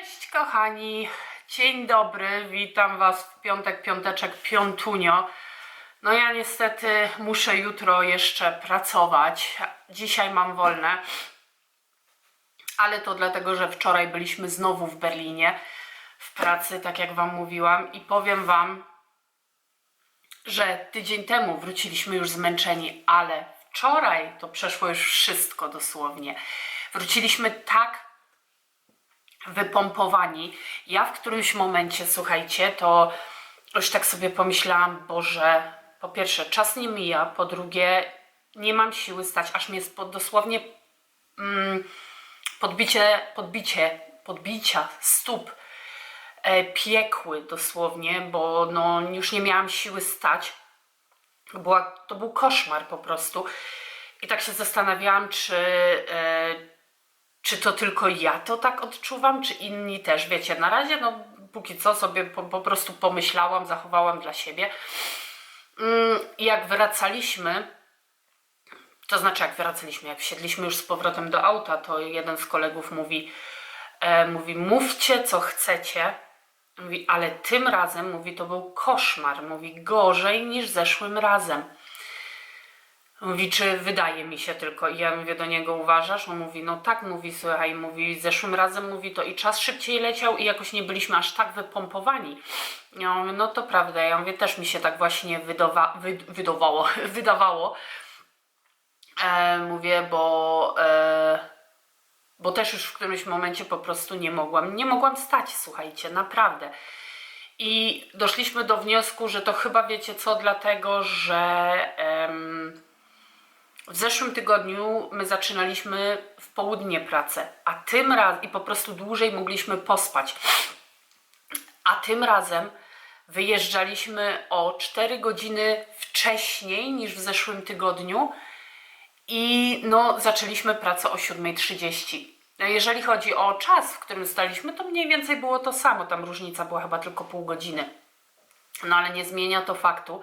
Cześć kochani, dzień dobry, witam was w piątek, piąteczek, piątunio. No ja niestety muszę jutro jeszcze pracować, dzisiaj mam wolne, ale to dlatego, że wczoraj byliśmy znowu w Berlinie w pracy, tak jak wam mówiłam. I powiem wam, że tydzień temu wróciliśmy już zmęczeni, ale wczoraj to przeszło już wszystko dosłownie. Wróciliśmy tak wypompowani. Ja w którymś momencie, słuchajcie, to już tak sobie pomyślałam, Boże, po pierwsze, czas nie mija, po drugie, nie mam siły stać, aż mnie spod, dosłownie mm, podbicie, podbicie, podbicia stóp e, piekły dosłownie, bo no, już nie miałam siły stać. Była, to był koszmar po prostu. I tak się zastanawiałam, czy, e, czy to tylko ja to tak odczuwam, czy inni też. Wiecie, na razie, no póki co sobie po, po prostu pomyślałam, zachowałam dla siebie. Mm, Jak wracaliśmy, to znaczy jak wracaliśmy, jak wsiedliśmy już z powrotem do auta, to jeden z kolegów mówi, e, mówi mówcie co chcecie, mówi, ale tym razem, mówi, to był koszmar, mówi, gorzej niż zeszłym razem. Mówi, czy wydaje mi się tylko. I ja mówię do niego, uważasz? On mówi, no tak, mówi, słuchaj, mówi, zeszłym razem, mówi, to i czas szybciej leciał i jakoś nie byliśmy aż tak wypompowani. Ja no to prawda, ja mówię, też mi się tak właśnie wydawało, wydawało. E, mówię, bo, e, bo też już w którymś momencie po prostu nie mogłam, nie mogłam stać, słuchajcie, naprawdę. I doszliśmy do wniosku, że to chyba wiecie co, dlatego, że w zeszłym tygodniu my zaczynaliśmy w południe pracę, a tym razem i po prostu dłużej mogliśmy pospać. A tym razem wyjeżdżaliśmy o 4 godziny wcześniej niż w zeszłym tygodniu i no, zaczęliśmy pracę o 7.30. No, Jeżeli chodzi o czas, w którym staliśmy, to mniej więcej było to samo. Tam różnica była chyba tylko pół godziny. No ale nie zmienia to faktu,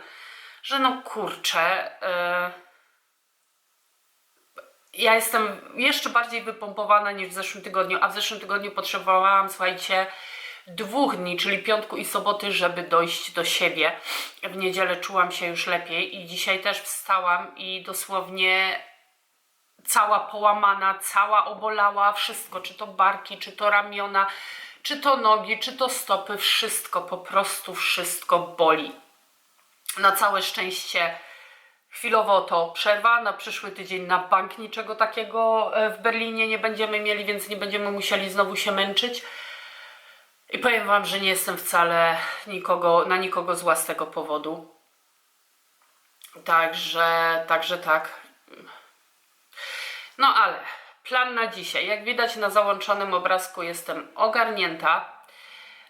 że no kurczę. Yy ja jestem jeszcze bardziej wypompowana niż w zeszłym tygodniu, a w zeszłym tygodniu potrzebowałam, słuchajcie, dwóch dni, czyli piątku i soboty, żeby dojść do siebie. W niedzielę czułam się już lepiej i dzisiaj też wstałam i dosłownie cała połamana, cała obolała, wszystko, czy to barki, czy to ramiona, czy to nogi, czy to stopy, wszystko, po prostu wszystko boli. Na całe szczęście chwilowo to przerwa, na przyszły tydzień na bank niczego takiego e, w Berlinie nie będziemy mieli, więc nie będziemy musieli znowu się męczyć. I powiem Wam, że nie jestem wcale nikogo, na nikogo zła z tego powodu. Także, także tak. No ale plan na dzisiaj. Jak widać na załączonym obrazku jestem ogarnięta.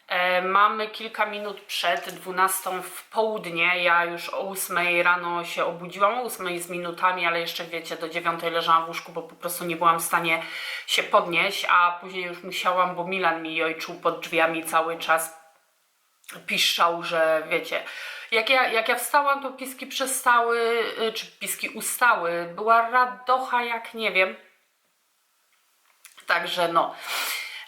E, mamy kilka minut przed 12 w południe. Ja już o 8 rano się obudziłam, o 8 z minutami, ale jeszcze wiecie, do 9 leżałam w łóżku, bo po prostu nie byłam w stanie się podnieść, a później już musiałam, bo Milan mi ojczył pod drzwiami cały czas. Piszczał, że wiecie, jak ja, jak ja wstałam, to piski przestały, y, czy piski ustały. Była radocha jak nie wiem. Także no.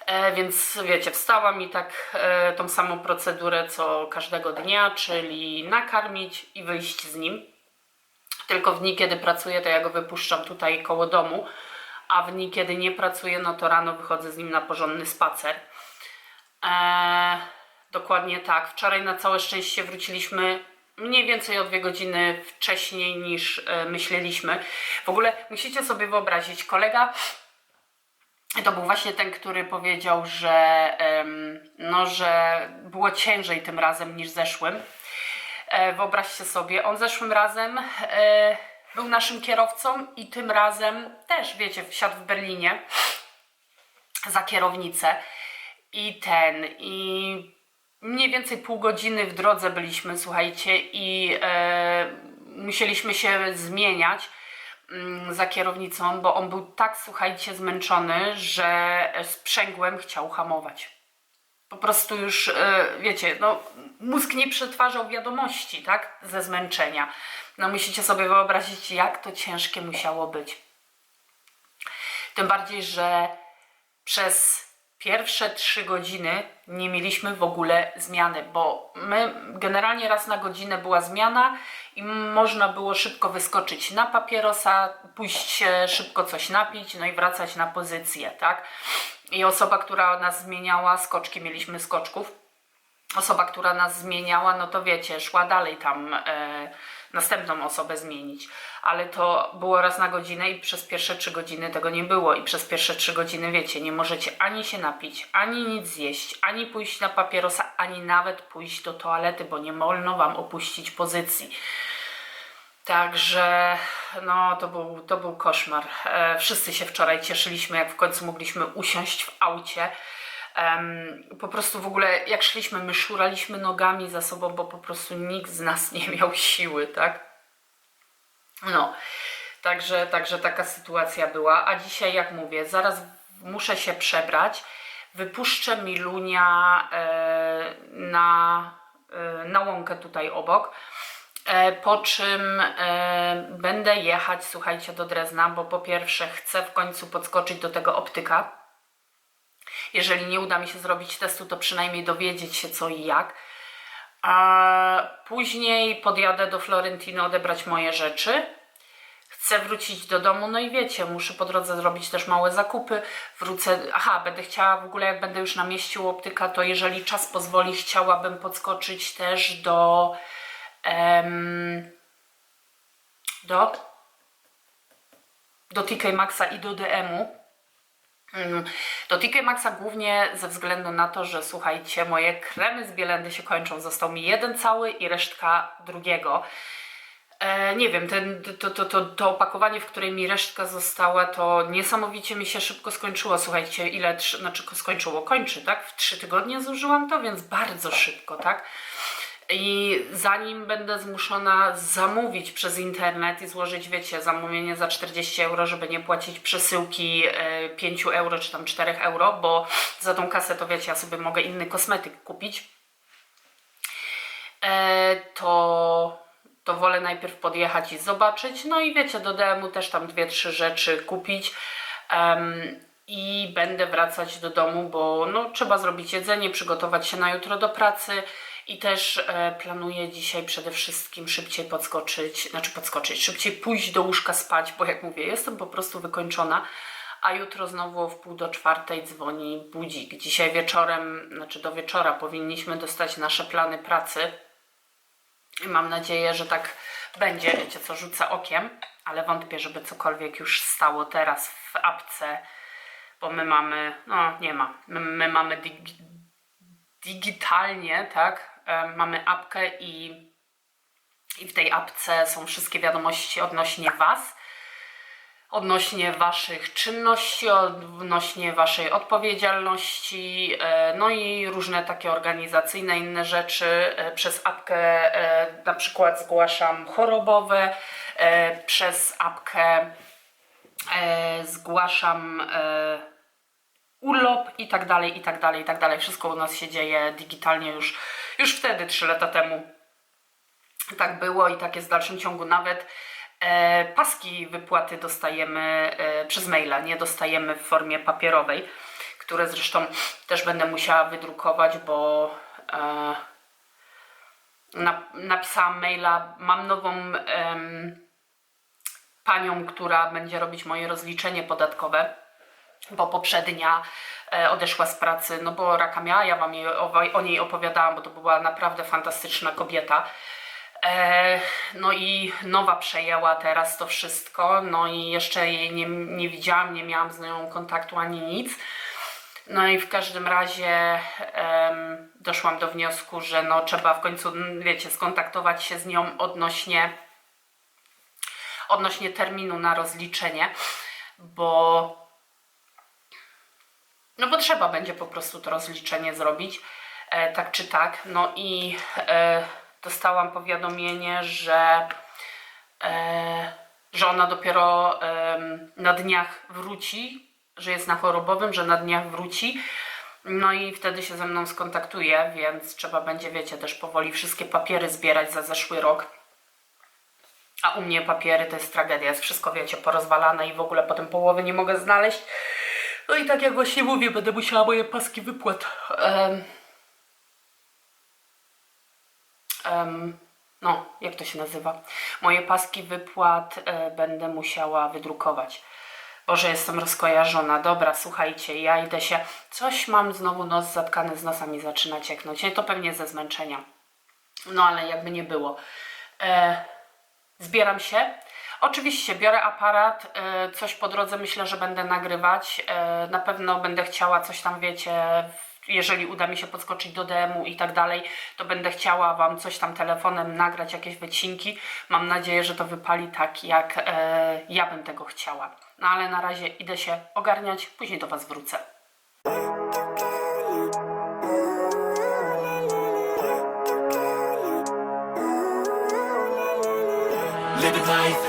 E, więc wiecie, wstałam i tak e, tą samą procedurę co każdego dnia, czyli nakarmić i wyjść z nim. Tylko w dni, kiedy pracuję, to ja go wypuszczam tutaj koło domu, a w dni, kiedy nie pracuję, no to rano wychodzę z nim na porządny spacer. E, dokładnie tak. Wczoraj na całe szczęście wróciliśmy mniej więcej o dwie godziny wcześniej niż e, myśleliśmy. W ogóle musicie sobie wyobrazić, kolega to był właśnie ten, który powiedział, że, no, że było ciężej tym razem niż zeszłym. E, wyobraźcie sobie, on zeszłym razem e, był naszym kierowcą i tym razem też, wiecie, wsiadł w Berlinie za kierownicę i ten, i mniej więcej pół godziny w drodze byliśmy, słuchajcie, i e, musieliśmy się zmieniać za kierownicą, bo on był tak, słuchajcie, zmęczony, że sprzęgłem chciał hamować. Po prostu już, e, wiecie, no, mózg nie przetwarzał wiadomości, tak, ze zmęczenia. No musicie sobie wyobrazić, jak to ciężkie musiało być. Tym bardziej, że przez pierwsze trzy godziny nie mieliśmy w ogóle zmiany, bo my generalnie raz na godzinę była zmiana i można było szybko wyskoczyć na papierosa, pójść się szybko coś napić, no i wracać na pozycję, tak? I osoba, która nas zmieniała, skoczki, mieliśmy skoczków, osoba, która nas zmieniała, no to wiecie, szła dalej tam e, następną osobę zmienić. Ale to było raz na godzinę i przez pierwsze trzy godziny tego nie było. I przez pierwsze trzy godziny, wiecie, nie możecie ani się napić, ani nic zjeść, ani pójść na papierosa, ani nawet pójść do toalety, bo nie wolno wam opuścić pozycji. Także no, to był, to był koszmar. E, wszyscy się wczoraj cieszyliśmy, jak w końcu mogliśmy usiąść w aucie. Po prostu w ogóle jak szliśmy, my szuraliśmy nogami za sobą, bo po prostu nikt z nas nie miał siły, tak? No, także, także taka sytuacja była. A dzisiaj, jak mówię, zaraz muszę się przebrać. Wypuszczę Milunia e, na, e, na łąkę tutaj obok. E, po czym będę jechać, słuchajcie, do Drezna, bo po pierwsze chcę w końcu podskoczyć do tego optyka. Jeżeli nie uda mi się zrobić testu, to przynajmniej dowiedzieć się co i jak. A później podjadę do Florentino odebrać moje rzeczy. Chcę wrócić do domu, no i wiecie, muszę po drodze zrobić też małe zakupy. Wrócę, aha, będę chciała w ogóle, jak będę już na mieście u optyka, to jeżeli czas pozwoli, chciałabym podskoczyć też do. em, do. do TK Maxa i do DM-u. Mm, Do TK Maxa głównie ze względu na to, że słuchajcie, moje kremy z Bielendy się kończą. Został mi jeden cały i resztka drugiego. E, nie wiem, ten, to, to, to, to opakowanie, w której mi resztka została, to niesamowicie mi się szybko skończyło. Słuchajcie, ile, znaczy skończyło, kończy, tak? W trzy tygodnie zużyłam to, więc bardzo szybko, tak? I zanim będę zmuszona zamówić przez internet i złożyć, wiecie, zamówienie za 40 euro, żeby nie płacić przesyłki e, 5 euro czy tam 4 euro, bo za tą kasę to wiecie, ja sobie mogę inny kosmetyk kupić, e, to, to wolę najpierw podjechać i zobaczyć. No i wiecie, do DM-u też tam dwie, trzy rzeczy kupić. Em, I będę wracać do domu, bo no, trzeba zrobić jedzenie, przygotować się na jutro do pracy. I też e, planuję dzisiaj przede wszystkim szybciej podskoczyć, znaczy podskoczyć, szybciej pójść do łóżka spać, bo jak mówię, jestem po prostu wykończona, a jutro znowu w pół do czwartej dzwoni budzik. Dzisiaj wieczorem, znaczy do wieczora powinniśmy dostać nasze plany pracy. I mam nadzieję, że tak będzie. Wiecie co, rzucę okiem, ale wątpię, żeby cokolwiek już stało teraz w apce, bo my mamy, no nie ma, my, my mamy digi, digitalnie, tak? Mamy apkę i, i w tej apce są wszystkie wiadomości odnośnie Was, odnośnie Waszych czynności, odnośnie Waszej odpowiedzialności, e, no i różne takie organizacyjne inne rzeczy. E, Przez apkę e, na przykład zgłaszam chorobowe, przez apkę zgłaszam urlop i tak dalej, i tak dalej, i tak dalej. Wszystko u nas się dzieje digitalnie już, już wtedy, 3 lata temu. Tak było i tak jest w dalszym ciągu. Nawet e, paski wypłaty dostajemy e, przez maila, nie dostajemy w formie papierowej, które zresztą też będę musiała wydrukować, bo e, na, napisałam maila. Mam nową panią, która będzie robić moje rozliczenie podatkowe bo poprzednia odeszła z pracy, no bo raka miała, ja wam o, o niej opowiadałam, bo to była naprawdę fantastyczna kobieta. E, no i nowa przejęła teraz to wszystko, no i jeszcze jej nie, nie widziałam, nie miałam z nią kontaktu ani nic. No i w każdym razie em, doszłam do wniosku, że no trzeba w końcu, m, wiecie, skontaktować się z nią odnośnie, odnośnie terminu na rozliczenie, bo no bo trzeba będzie po prostu to rozliczenie zrobić, e, tak czy tak. No i e, dostałam powiadomienie, że, e, że ona dopiero em, na dniach wróci, że jest na chorobowym, że na dniach wróci. No i wtedy się ze mną skontaktuje, więc trzeba będzie, wiecie, też powoli wszystkie papiery zbierać za zeszły rok. A u mnie papiery to jest tragedia, jest wszystko, wiecie, porozwalane i w ogóle potem połowy nie mogę znaleźć. No i tak jak właśnie mówię, będę musiała moje paski wypłat. em, em, no, jak to się nazywa? Moje paski wypłat e, będę musiała wydrukować. Boże, jestem rozkojarzona. Dobra, słuchajcie, ja idę się. Coś mam znowu nos zatkany z nosa mi zaczyna cieknąć. Nie, to pewnie ze zmęczenia. No ale jakby nie było. E, zbieram się. Oczywiście biorę aparat, e, coś po drodze myślę, że będę nagrywać. E, na pewno będę chciała coś tam, wiecie, jeżeli uda mi się podskoczyć do DM-u i tak dalej, to będę chciała Wam coś tam telefonem nagrać, jakieś wycinki. Mam nadzieję, że to wypali tak, jak e, ja bym tego chciała. No ale na razie idę się ogarniać, później do Was wrócę. Life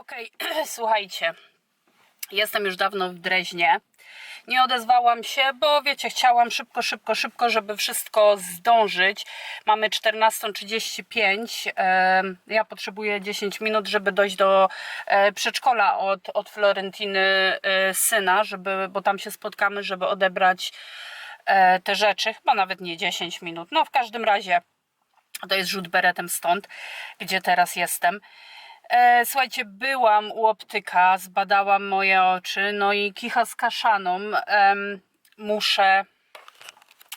Okej, słuchajcie. Jestem już dawno w Dreźnie. Nie odezwałam się, bo wiecie, chciałam szybko, szybko, szybko, żeby wszystko zdążyć. Mamy 14.35. em, Ja potrzebuję 10 minut, żeby dojść do e, przedszkola od, od Florentyny e, syna, żeby, bo tam się spotkamy, żeby odebrać e, te rzeczy. Chyba nawet nie 10 minut. No w każdym razie to jest rzut beretem stąd, gdzie teraz jestem. E, słuchajcie, byłam u optyka, zbadałam moje oczy, no i kicha z kaszaną. Em, muszę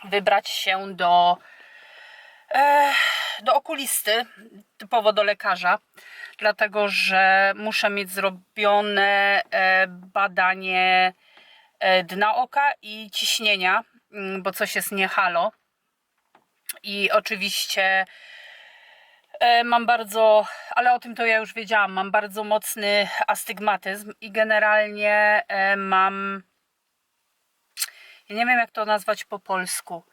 wybrać się do, e, do okulisty, typowo do lekarza, dlatego że muszę mieć zrobione e, badanie e, dna oka i ciśnienia, mm, bo coś jest nie halo. I oczywiście E, Mam bardzo, ale o tym to ja już wiedziałam, mam bardzo mocny astygmatyzm i generalnie e, mam, ja nie wiem jak to nazwać po polsku.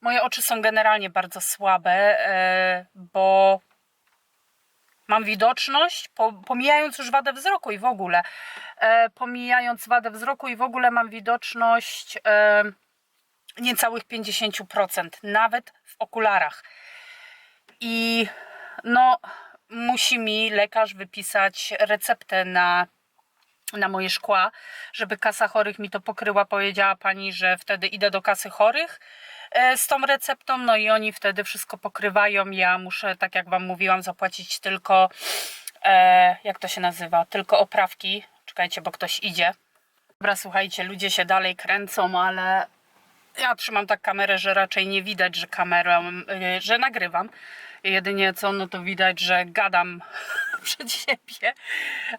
Moje oczy są generalnie bardzo słabe, e, bo mam widoczność, po, pomijając już wadę wzroku i w ogóle, e, pomijając wadę wzroku i w ogóle mam widoczność e, niecałych 50%, nawet w okularach i no musi mi lekarz wypisać receptę na, na moje szkła, żeby kasa chorych mi to pokryła. Powiedziała pani, że wtedy idę do kasy chorych e, z tą receptą, no i oni wtedy wszystko pokrywają. Ja muszę, tak jak wam mówiłam, zapłacić tylko, e, jak to się nazywa, tylko oprawki. Czekajcie, bo ktoś idzie. Dobra, słuchajcie, ludzie się dalej kręcą, ale ja trzymam tak kamerę, że raczej nie widać, że kamerą, y, że nagrywam. Jedynie co, no to widać, że gadam przed siebie,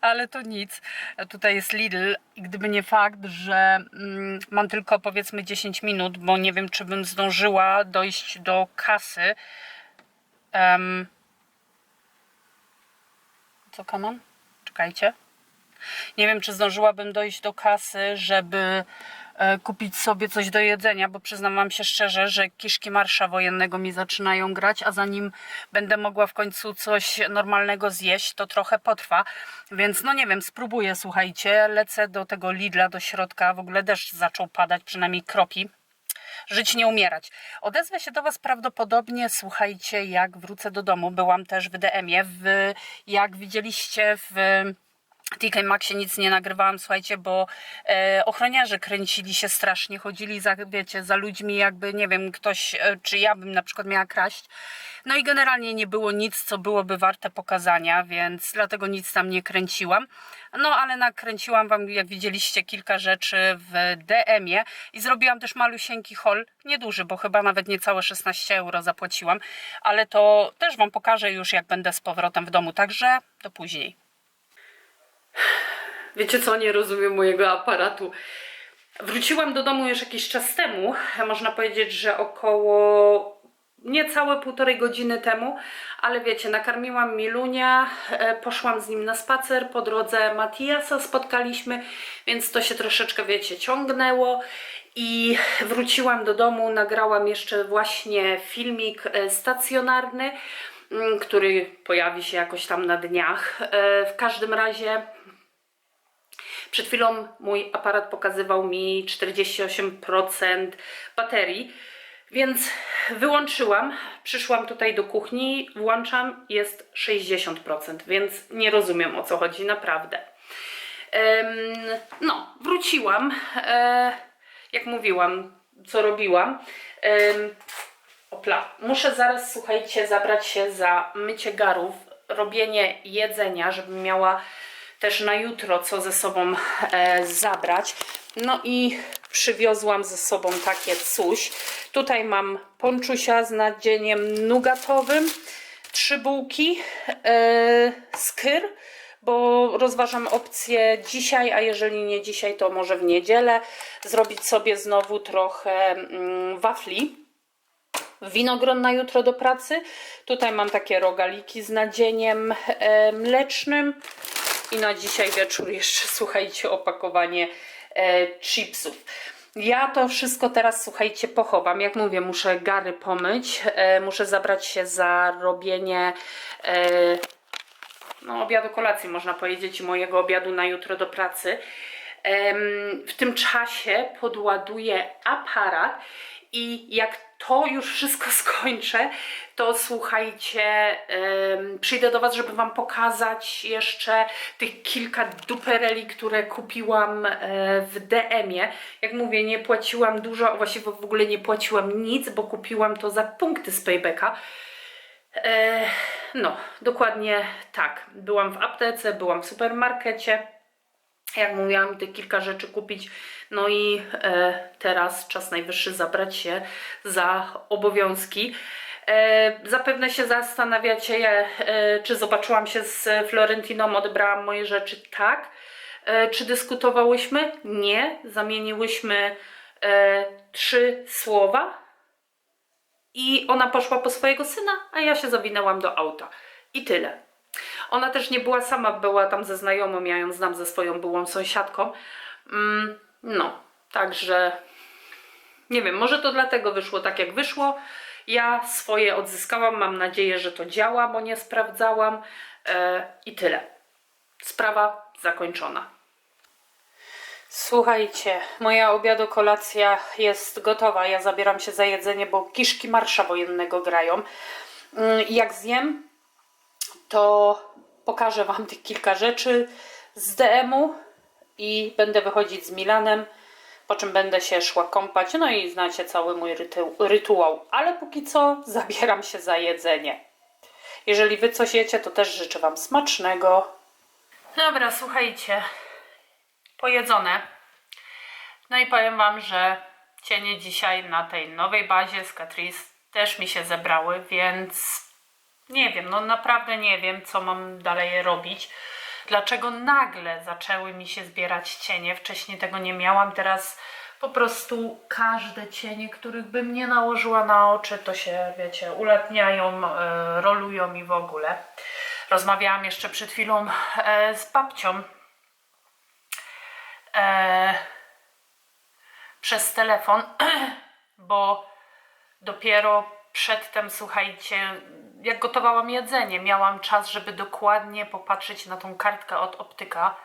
ale to nic. Tutaj jest Lidl gdyby nie fakt, że mm, mam tylko powiedzmy 10 minut, bo nie wiem, czy bym zdążyła dojść do kasy. Em, co, kaman? Czekajcie. Nie wiem, czy zdążyłabym dojść do kasy, żeby e, kupić sobie coś do jedzenia, bo przyznam wam się szczerze, że kiszki marsza wojennego mi zaczynają grać, a zanim będę mogła w końcu coś normalnego zjeść, to trochę potrwa. Więc no nie wiem, spróbuję, słuchajcie, lecę do tego Lidla, do środka, w ogóle deszcz zaczął padać, przynajmniej kropi żyć nie umierać. Odezwę się do Was prawdopodobnie, słuchajcie, jak wrócę do domu. Byłam też w DM-ie, jak widzieliście w TK Maxie nic nie nagrywałam, słuchajcie, bo e, ochroniarze kręcili się strasznie, chodzili za, wiecie, za ludźmi, jakby, nie wiem, ktoś, e, czy ja bym na przykład miała kraść. No i generalnie nie było nic, co byłoby warte pokazania, więc dlatego nic tam nie kręciłam. No, ale nakręciłam Wam, jak widzieliście, kilka rzeczy w DM-ie i zrobiłam też malusieńki haul, nieduży, bo chyba nawet niecałe 16 euro zapłaciłam, ale to też Wam pokażę już, jak będę z powrotem w domu, także do później. Wiecie co, nie rozumiem mojego aparatu. Wróciłam do domu już jakiś czas temu, można powiedzieć, że około niecałe półtorej godziny temu, ale wiecie, nakarmiłam Milunia, e, poszłam z nim na spacer, po drodze Matiasa spotkaliśmy, więc to się troszeczkę, wiecie, ciągnęło i wróciłam do domu, nagrałam jeszcze właśnie filmik e, stacjonarny, mm, który pojawi się jakoś tam na dniach. E, W każdym razie przed chwilą mój aparat pokazywał mi 48% baterii, więc wyłączyłam, przyszłam tutaj do kuchni, włączam, jest 60%, więc nie rozumiem o co chodzi, naprawdę. No, wróciłam, e, jak mówiłam, co robiłam. Opla, muszę zaraz, słuchajcie, zabrać się za mycie garów, robienie jedzenia, żebym miała też na jutro co ze sobą e, zabrać. No i przywiozłam ze sobą takie coś. Tutaj mam ponczusia z nadzieniem nugatowym, trzy bułki, e, skyr, bo rozważam opcję dzisiaj, a jeżeli nie dzisiaj, to może w niedzielę zrobić sobie znowu trochę mm, wafli winogron na jutro do pracy. Tutaj mam takie rogaliki z nadzieniem e, mlecznym. I na dzisiaj wieczór jeszcze, słuchajcie, opakowanie e, chipsów. Ja to wszystko teraz, słuchajcie, pochowam. Jak mówię, muszę gary pomyć. E, muszę zabrać się za robienie e, no, obiadu kolacji, można powiedzieć, mojego obiadu na jutro do pracy. Em, W tym czasie podładuję aparat i jak to już wszystko skończę, to słuchajcie, em, przyjdę do Was, żeby Wam pokazać jeszcze tych kilka dupereli, które kupiłam e, w DM-ie. Jak mówię, nie płaciłam dużo, właściwie w ogóle nie płaciłam nic, bo kupiłam to za punkty z Paybacka. E, no, dokładnie tak. Byłam w aptece, byłam w supermarkecie. Jak mówiłam, te kilka rzeczy kupić. No i e, teraz czas najwyższy zabrać się za obowiązki. E, zapewne się zastanawiacie, e, czy zobaczyłam się z Florentiną, odebrałam moje rzeczy. Tak. Czy dyskutowałyśmy? Nie. Zamieniłyśmy trzy słowa i ona poszła po swojego syna, a ja się zawinęłam do auta. I tyle. Ona też nie była sama, była tam ze znajomą, ja ją znam ze swoją byłą sąsiadką. Mm, no, także nie wiem, może to dlatego wyszło tak, jak wyszło. Ja swoje odzyskałam, mam nadzieję, że to działa, bo nie sprawdzałam. E, I tyle. Sprawa zakończona. Słuchajcie, moja obiadokolacja jest gotowa. Ja zabieram się za jedzenie, bo kiszki marsza wojennego grają. Mm, Jak zjem, to pokażę Wam tych kilka rzeczy z DM-u i będę wychodzić z Milanem, po czym będę się szła kąpać. No i znacie cały mój rytu rytuał. Ale póki co zabieram się za jedzenie. Jeżeli Wy coś jecie, to też życzę Wam smacznego. Dobra, słuchajcie, pojedzone. No i powiem Wam, że cienie dzisiaj na tej nowej bazie z Catrice też mi się zebrały, więc nie wiem, no naprawdę nie wiem, co mam dalej robić. Dlaczego nagle zaczęły mi się zbierać cienie? Wcześniej tego nie miałam, teraz po prostu każde cienie, których bym nie nałożyła na oczy, to się, wiecie, ulatniają, e, rolują i w ogóle. Rozmawiałam jeszcze przed chwilą e, z babcią e, przez telefon, bo dopiero przedtem, słuchajcie, jak gotowałam jedzenie, miałam czas, żeby dokładnie popatrzeć na tą kartkę od optyka.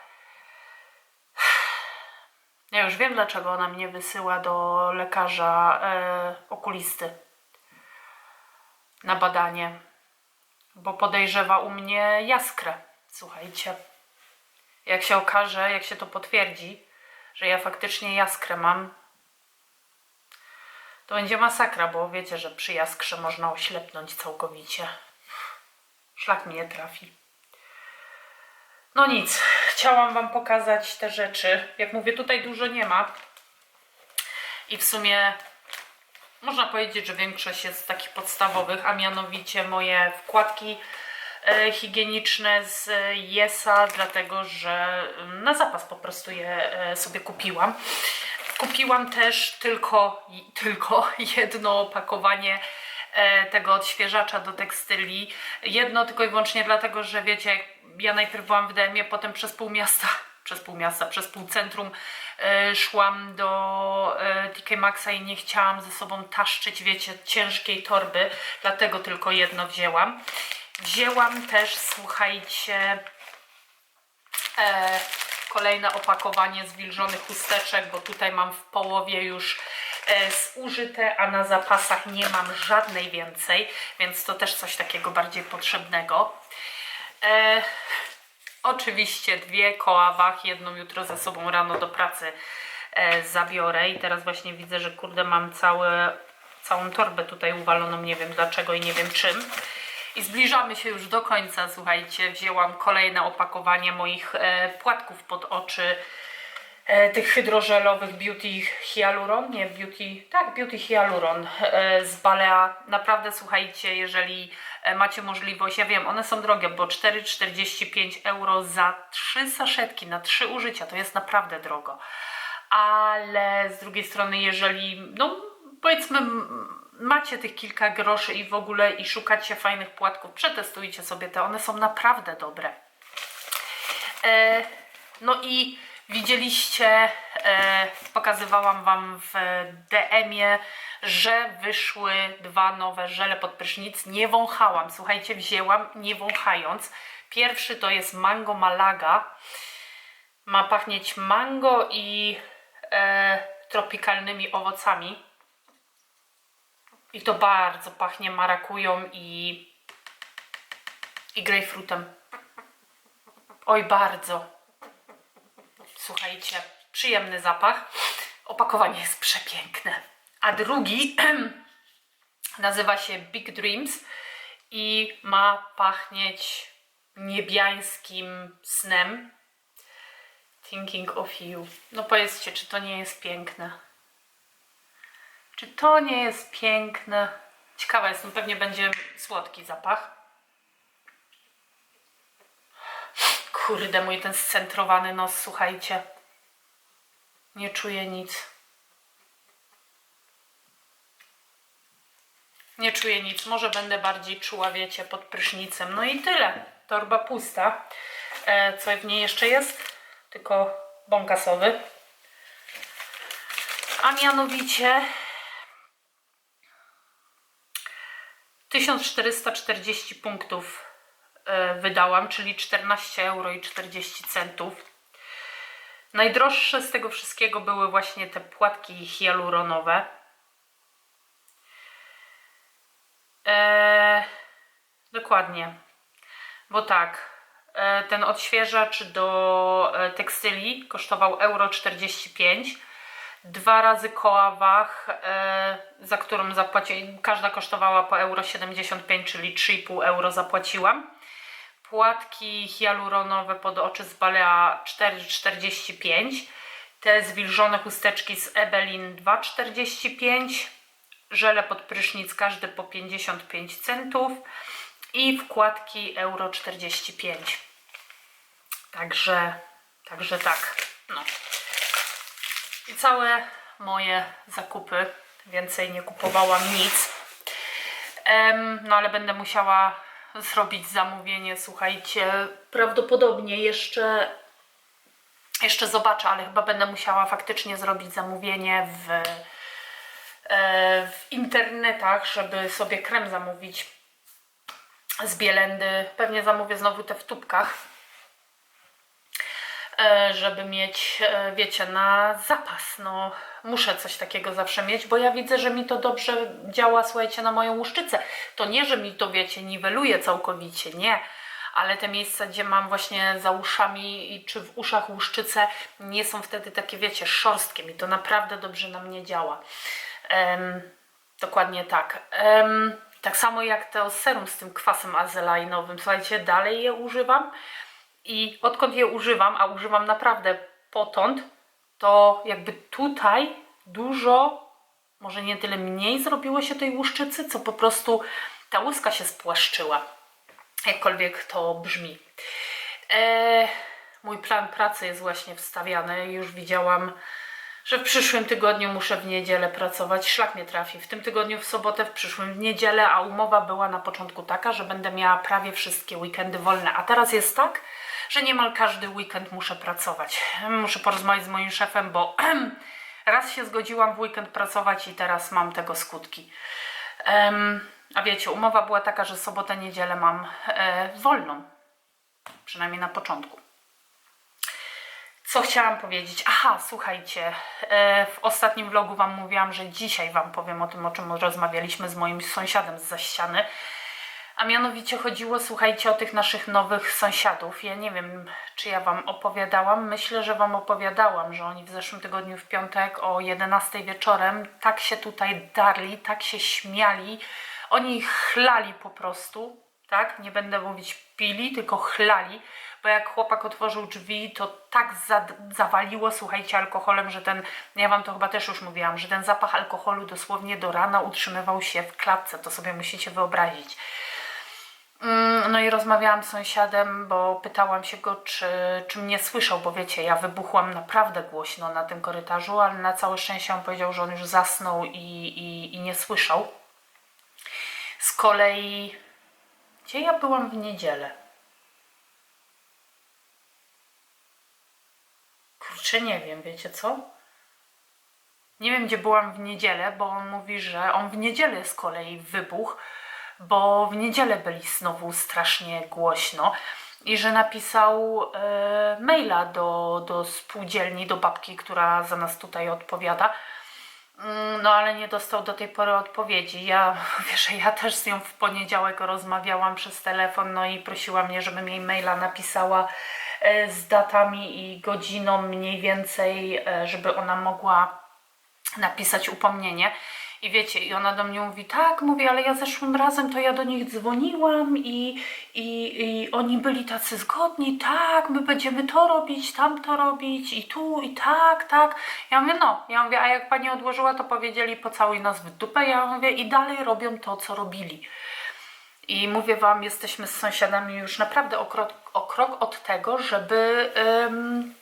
Ja już wiem, dlaczego ona mnie wysyła do lekarza e, okulisty na badanie, bo podejrzewa u mnie jaskrę. Słuchajcie, jak się okaże, jak się to potwierdzi, że ja faktycznie jaskrę mam, to będzie masakra, bo wiecie, że przy jaskrze można oślepnąć całkowicie. Szlak mnie trafi. No nic, chciałam Wam pokazać te rzeczy. Jak mówię, tutaj dużo nie ma. I w sumie można powiedzieć, że większość jest takich podstawowych, a mianowicie moje wkładki e, higieniczne z Yesa, dlatego że mm, na zapas po prostu je e, sobie kupiłam. Kupiłam też tylko, tylko jedno opakowanie e, tego odświeżacza do tekstyli. Jedno tylko i wyłącznie dlatego, że wiecie, ja najpierw byłam w DM-ie, potem przez pół miasta, przez pół miasta, przez pół centrum e, szłam do e, TK Maxa i nie chciałam ze sobą taszczyć, wiecie, ciężkiej torby, dlatego tylko jedno wzięłam. Wzięłam też, słuchajcie, kolejne opakowanie zwilżonych chusteczek, bo tutaj mam w połowie już e, zużyte, a na zapasach nie mam żadnej więcej, więc to też coś takiego bardziej potrzebnego. E, oczywiście dwie koławach, jedną jutro ze sobą rano do pracy e, zabiorę i teraz właśnie widzę, że kurde mam całe, całą torbę tutaj uwaloną, nie wiem dlaczego i nie wiem czym. I zbliżamy się już do końca, słuchajcie, wzięłam kolejne opakowanie moich e, płatków pod oczy, e, tych hydrożelowych Beauty Hyaluron, nie Beauty, tak Beauty Hyaluron e, z Balea. Naprawdę słuchajcie, jeżeli e, macie możliwość, ja wiem, one są drogie, bo 4,45 euro za trzy saszetki na trzy użycia, to jest naprawdę drogo. Ale z drugiej strony, jeżeli, no powiedzmy, macie tych kilka groszy i w ogóle i szukacie fajnych płatków, przetestujcie sobie te, one są naprawdę dobre. E, no i widzieliście, e, pokazywałam Wam w DM-ie, że wyszły dwa nowe żele pod prysznic. Nie wąchałam, słuchajcie, wzięłam nie wąchając. Pierwszy to jest Mango Malaga. Ma pachnieć mango i e, tropikalnymi owocami. I to bardzo pachnie marakują i, i grejpfrutem. Oj, bardzo. Słuchajcie, przyjemny zapach. Opakowanie jest przepiękne. A drugi nazywa się Big Dreams i ma pachnieć niebiańskim snem. Thinking of you. No powiedzcie, czy to nie jest piękne? Czy to nie jest piękne? Ciekawa jestem, pewnie będzie słodki zapach. Kurde, mój ten scentrowany nos, słuchajcie. Nie czuję nic. Nie czuję nic. Może będę bardziej czuła, wiecie, pod prysznicem. No i tyle. Torba pusta. E, co w niej jeszcze jest? Tylko bąkasowy. A mianowicie 1440 punktów e, wydałam, czyli 14 euro i 40 centów. Najdroższe z tego wszystkiego były właśnie te płatki hialuronowe. E, dokładnie. Bo tak, e, ten odświeżacz do e, tekstyli kosztował euro 45 dwa razy koławach, e, za którą zapłaciłam, każda kosztowała po euro 75, czyli 3,5 euro zapłaciłam. Płatki hialuronowe pod oczy z Balea 4,45. Te zwilżone chusteczki z Ebelin 2,45. Żele pod prysznic każdy po 55 centów. I wkładki euro 45. Także, także tak. No. I całe moje zakupy. Więcej nie kupowałam nic. No ale będę musiała zrobić zamówienie, słuchajcie, prawdopodobnie jeszcze jeszcze zobaczę, ale chyba będę musiała faktycznie zrobić zamówienie w, e, w internetach, żeby sobie krem zamówić z Bielendy. Pewnie zamówię znowu te w tubkach żeby mieć, e, wiecie, na zapas. No, muszę coś takiego zawsze mieć, bo ja widzę, że mi to dobrze działa, słuchajcie, na moją łuszczycę. To nie, że mi to, wiecie, niweluje całkowicie, nie. Ale te miejsca, gdzie mam właśnie za uszami i czy w uszach łuszczycę, nie są wtedy takie, wiecie, szorstkie. Mi to naprawdę dobrze na mnie działa. Em, dokładnie tak. Em, tak samo jak to serum z tym kwasem azelainowym. Słuchajcie, dalej je używam. I odkąd je używam, a używam naprawdę potąd, to jakby tutaj dużo, może nie tyle mniej zrobiło się tej łuszczycy, co po prostu ta łuska się spłaszczyła. Jakkolwiek to brzmi. E, mój plan pracy jest właśnie wstawiany. Już widziałam że w przyszłym tygodniu muszę w niedzielę pracować. Szlak mnie trafi. W tym tygodniu w sobotę, w przyszłym w niedzielę, a umowa była na początku taka, że będę miała prawie wszystkie weekendy wolne. A teraz jest tak, że niemal każdy weekend muszę pracować. Muszę porozmawiać z moim szefem, bo raz się zgodziłam w weekend pracować i teraz mam tego skutki. Em, a wiecie, umowa była taka, że sobotę, niedzielę mam e, wolną. Przynajmniej na początku. Co chciałam powiedzieć? Aha, słuchajcie, e, w ostatnim vlogu Wam mówiłam, że dzisiaj Wam powiem o tym, o czym rozmawialiśmy z moim sąsiadem z ściany. A mianowicie chodziło, słuchajcie, o tych naszych nowych sąsiadów. Ja nie wiem, czy ja Wam opowiadałam. Myślę, że Wam opowiadałam, że oni w zeszłym tygodniu w piątek o 11 wieczorem tak się tutaj darli, tak się śmiali. Oni chlali po prostu, tak? Nie będę mówić pili, tylko chlali, bo jak chłopak otworzył drzwi, to tak za, zawaliło, słuchajcie, alkoholem, że ten, ja Wam to chyba też już mówiłam, że ten zapach alkoholu dosłownie do rana utrzymywał się w klatce. To sobie musicie wyobrazić. Mm, No i rozmawiałam z sąsiadem, bo pytałam się go, czy, czy mnie słyszał, bo wiecie, ja wybuchłam naprawdę głośno na tym korytarzu, ale na całe szczęście on powiedział, że on już zasnął i, i, i nie słyszał. Z kolei, gdzie ja byłam w niedzielę? Kurczę, nie wiem, wiecie co? Nie wiem, gdzie byłam w niedzielę, bo on mówi, że on w niedzielę z kolei wybuchł, bo w niedzielę byli znowu strasznie głośno i że napisał e, maila do, do spółdzielni, do babki, która za nas tutaj odpowiada. Mm, No ale nie dostał do tej pory odpowiedzi. Ja wiesz, ja też z nią w poniedziałek rozmawiałam przez telefon, no i prosiła mnie, żebym jej maila napisała e, z datami i godziną mniej więcej, e, żeby ona mogła napisać upomnienie. I wiecie, i ona do mnie mówi, tak, mówi, ale ja zeszłym razem to ja do nich dzwoniłam i, i, i oni byli tacy zgodni, tak, my będziemy to robić, tamto robić i tu, i tak, tak. Ja mówię, no, ja mówię, a jak pani odłożyła, to powiedzieli pocałuj nas w dupę, ja mówię, i dalej robią to, co robili. I mówię Wam, jesteśmy z sąsiadami już naprawdę o krok, o krok od tego, żeby ym,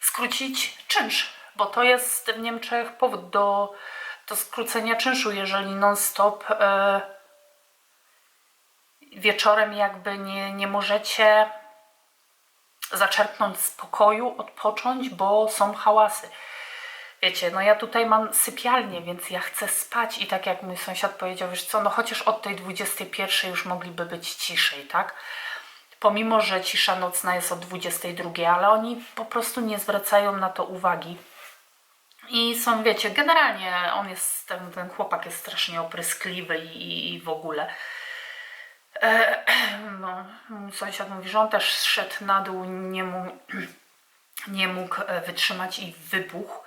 skrócić czynsz, bo to jest w Niemczech powód do, do skrócenia czynszu, jeżeli non-stop e, wieczorem jakby nie, nie możecie zaczerpnąć spokoju, odpocząć, bo są hałasy. Wiecie, no ja tutaj mam sypialnię, więc ja chcę spać i tak jak mój sąsiad powiedział, wiesz co, no chociaż od tej 21 już mogliby być ciszej, tak? Pomimo, że cisza nocna jest od 22, ale oni po prostu nie zwracają na to uwagi. I są, wiecie, generalnie on jest, ten, ten chłopak jest strasznie opryskliwy i, i w ogóle. E, no, sąsiad mówi, że on też zszedł na dół, nie mógł, nie mógł e, wytrzymać i wybuchł.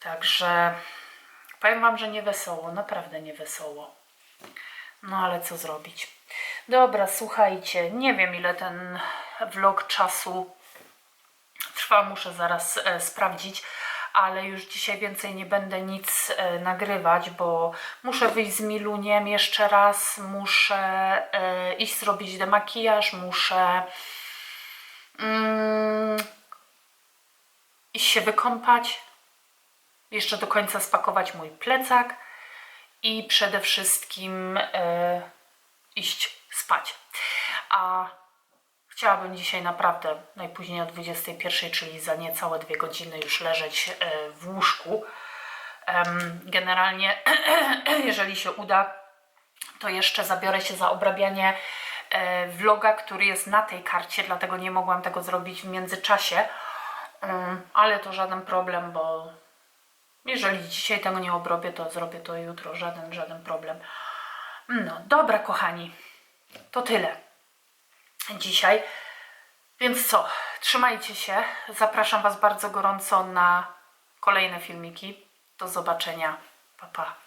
Także powiem Wam, że nie wesoło, naprawdę nie wesoło. No ale co zrobić? Dobra, słuchajcie, nie wiem ile ten vlog czasu trwa, muszę zaraz e, sprawdzić, ale już dzisiaj więcej nie będę nic e, nagrywać, bo muszę wyjść z Miluniem jeszcze raz, muszę e, iść zrobić demakijaż, muszę mm, iść się wykąpać, jeszcze do końca spakować mój plecak i przede wszystkim e, iść spać. A chciałabym dzisiaj naprawdę najpóźniej o 21, czyli za niecałe dwie godziny już leżeć e, w łóżku. Generalnie, jeżeli się uda, to jeszcze zabiorę się za obrabianie e, vloga, który jest na tej karcie, dlatego nie mogłam tego zrobić w międzyczasie. Em, Ale to żaden problem, bo jeżeli dzisiaj tego nie obrobię, to zrobię to jutro. Żaden, żaden problem. No, dobra, kochani. To tyle dzisiaj. Więc co? Trzymajcie się. Zapraszam Was bardzo gorąco na kolejne filmiki. Do zobaczenia. Pa, pa.